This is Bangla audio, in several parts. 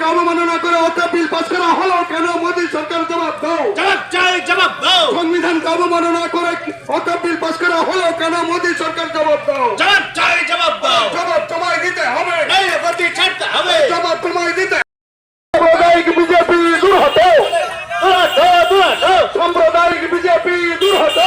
সংবিধানকে অবমাননা করে অর্থ বিল পাস করা হলো কেন মোদী সরকার জবাব দাও জবাব চাই জবাব দাও সংবিধানকে অবমাননা করে অর্থ বিল পাস করা হলো কেন মোদী সরকার জবাব দাও জবাব চাই জবাব দাও জবাব তোমায় দিতে হবে এই গতি ছাড়তে হবে জবাব তোমায় দিতে সাম্প্রদায়িক বিজেপি দূর হতো দুরাটো দুরাটো সাম্প্রদায়িক বিজেপি দূর হতো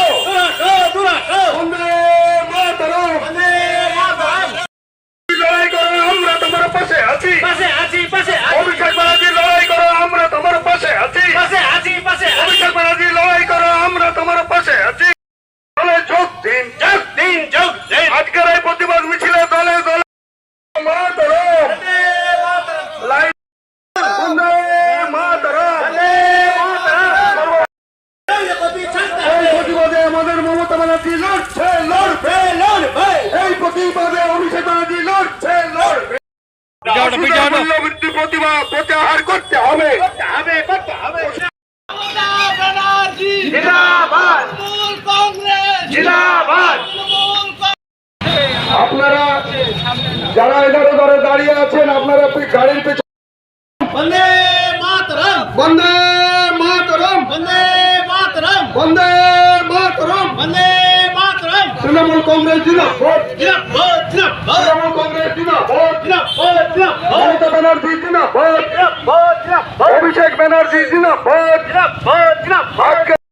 লড়ছে লড়বে লড়বে। এই প্রতিবাদে লড়ছে লড়বে। মূল্যবৃদ্ধি প্রত্যাহার করতে হবে। হবে করতে হবে। ব্যানার্জি জিন্দাবাদ। তৃণমূল কংগ্রেস জিন্দাবাদ। তৃণমূল আপনারা যারা এগারো ধরে দাঁড়িয়ে আছেন আপনারা আপনি গাড়ির পেছনে বন্দে মাতরম। বন্দে মাতরম। বন্দে মাতরম। বন্দে তৃণমূল কংগ্রেস জিন্দাবাদ। জিন্দাবাদ জিন্দাবাদ। তৃণমূল কংগ্রেস জিন্দাবাদ। জিন্দাবাদ জিন্দাবাদ। মমতা ব্যানার্জি জিন্দাবাদ। জিন্দাবাদ জিন্দাবাদ। অভিষেক ব্যানার্জি জিন্দাবাদ। জিন্দাবাদ জিন্দাবাদ। আজকে